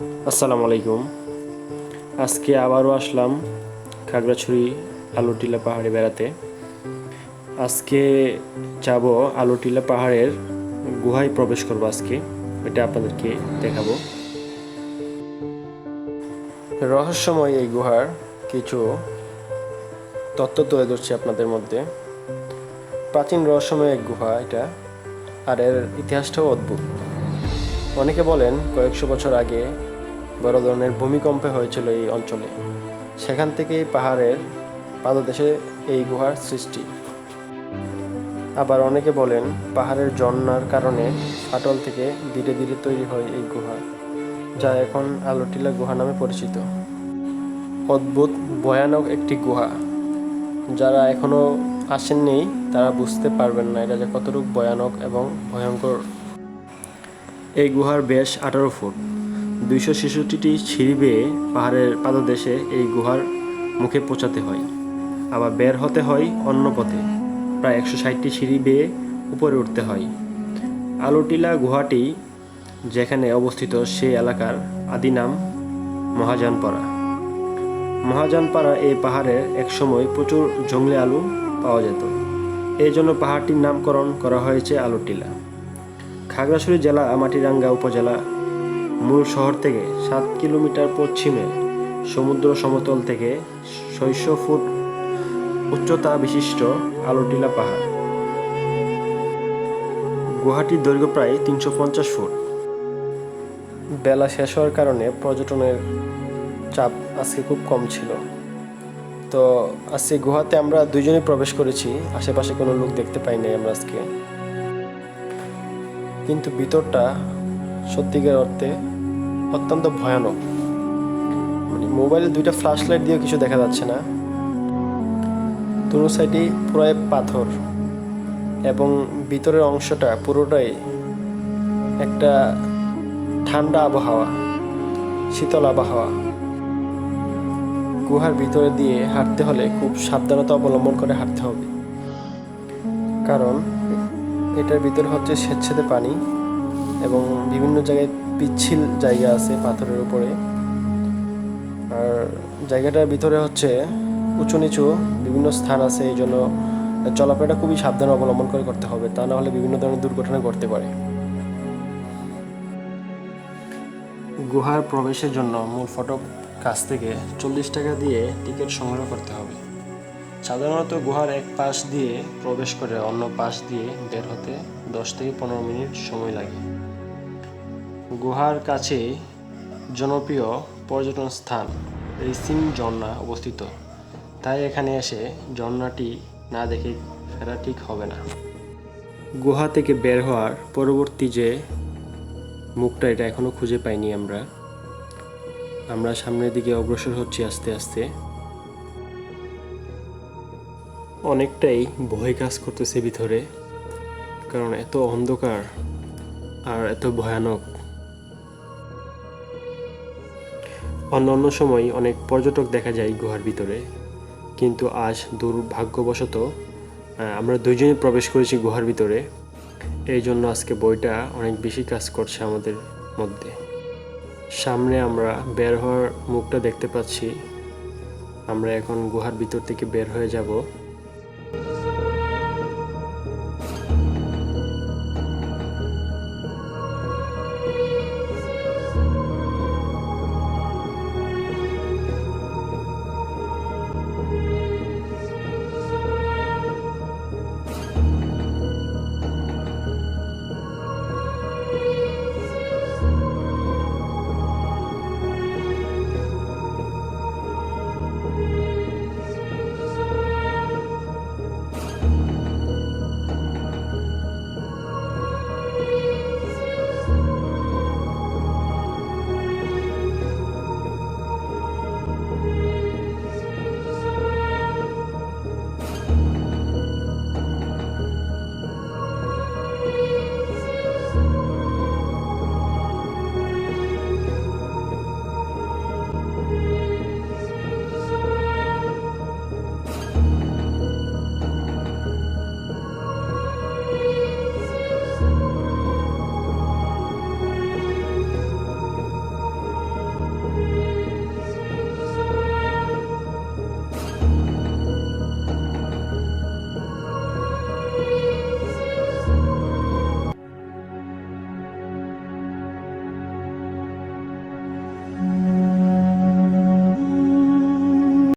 আসসালামু আলাইকুম। আজকে আবারও আসলাম খাগড়াছড়ি আলুটিলা পাহাড়ে বেড়াতে। আজকে যাব আলুটিলা পাহাড়ের গুহায় প্রবেশ করব আজকে। এটা আপনাদেরকে দেখাবো। রহস্যময় এই গুহার কিছু তত্ত্ব তুলে ধরছি আপনাদের মধ্যে। প্রাচীন রহস্যময় এক গুহা এটা, আর এর ইতিহাসটাও অদ্ভুত। অনেকে বলেন কয়েকশো বছর আগে বড় ধরনের ভূমিকম্পে হয়েছিল এই অঞ্চলে। সেখান থেকেই পাহাড়ের পাদদেশে এই গুহার সৃষ্টি। আবার অনেকে বলেন পাহাড়ের ঝর্ণার কারণে ফাটল থেকে ধীরে ধীরে তৈরি হয় এই গুহা, যা এখন আলোটিলা গুহা নামে পরিচিত। অদ্ভুত, ভয়ানক একটি গুহা। যারা এখনও আসেননি, তারা বুঝতে পারবেন না এটা যে কতটুকু ভয়ানক এবং ভয়ঙ্কর। এই গুহার বেশ আঠারো ফুট। দুইশো ছেষট্টিটি সিঁড়ি বেয়ে পাহাড়ের পাদদেশে এই গুহার মুখে পৌঁছাতে হয়। আবার বের হতে হয় অন্য পথে। প্রায় একশো ষাটটি সিঁড়ি বেয়ে উপরে উঠতে হয়। আলুটিলা গুহাটি, যেখানে অবস্থিত সেই এলাকার আদি নাম মহাজানপাড়া। মহাজানপাড়া এই পাহাড়ে একসময় প্রচুর জঙ্গলি আলু পাওয়া যেত। এই জন্য পাহাড়টির নামকরণ করা হয়েছে আলুটিলা। খাগড়াছড়ি জেলা মাটিরাঙ্গা উপজেলা মূল শহর থেকে সাত কিলোমিটার পশ্চিমে সমুদ্র সমতল থেকে ছয়শো ফুট উচ্চতা বিশিষ্ট আলোটিলা পাহাড়। গুহাটির দৈর্ঘ্য প্রায় তিনশো পঞ্চাশ ফুট। বেলা শেষ হওয়ার কারণে পর্যটনের চাপ আজকে খুব কম ছিল। তো আজকে গুহাতে আমরা দুজনেই প্রবেশ করেছি, আশেপাশে কোনো লোক দেখতে পাইনি আমরা আজকে। কিন্তু ভিতরটা সত্যিকার অর্থে অত্যন্ত ভয়ানক। মানে মোবাইলে দুইটা ফ্ল্যাশ লাইট দিয়েও কিছু দেখা যাচ্ছে না। দুটো সাইডেই পুরাই পাথর এবং ভিতরের অংশটা পুরোটাই একটা ঠান্ডা আবহাওয়া, শীতল আবহাওয়া। গুহার ভিতরে দিয়ে হাঁটতে হলে খুব সাবধানতা অবলম্বন করে হাঁটতে হবে। কারণ এটার ভিতরে হচ্ছে স্বেচ্ছেদে পানি এবং বিভিন্ন জায়গায় পিচ্ছিল জায়গা আছে পাথরের উপরে। আর জায়গাটার ভিতরে হচ্ছে উঁচু নিচু বিভিন্ন স্থান আছে, এই জন্য চলাফেরাটা খুবই সাবধান অবলম্বন করে করতে হবে, তা না হলে বিভিন্ন ধরনের দুর্ঘটনা ঘটতে পারে। গুহার প্রবেশের জন্য মূল ফটক কাছ থেকে চল্লিশ টাকা দিয়ে টিকিট সংগ্রহ করতে হবে। সাধারণত গুহার এক পাশ দিয়ে প্রবেশ করে অন্য পাশ দিয়ে বের হতে দশ থেকে পনেরো মিনিট সময় লাগে। গুহার কাছে জনপ্রিয় পর্যটন স্থান রিসিম ঝর্ণা অবস্থিত। তাই এখানে এসে ঝর্ণাটি না দেখে ফেরা ঠিক হবে না। গুহা থেকে বের হওয়ার পরবর্তী যে মুখটা এটা এখনও খুঁজে পাইনি আমরা। আমরা সামনের দিকে অগ্রসর হচ্ছি আস্তে আস্তে। অনেকটাই ভয় কাজ করতেছে ভিতরে, কারণ এত অন্ধকার আর এত ভয়ানক। অন্য অন্য সময় অনেক পর্যটক দেখা যায় গুহার ভিতরে, কিন্তু আজ দুর্ভাগ্যবশত আমরা দুইজনই প্রবেশ করেছি গুহার ভিতরে। এই জন্য আজকে বইটা অনেক বেশি কাজ করছে আমাদের মধ্যে। সামনে আমরা বের হওয়ার মুখটা দেখতে পাচ্ছি। আমরা এখন গুহার ভিতর থেকে বের হয়ে যাব।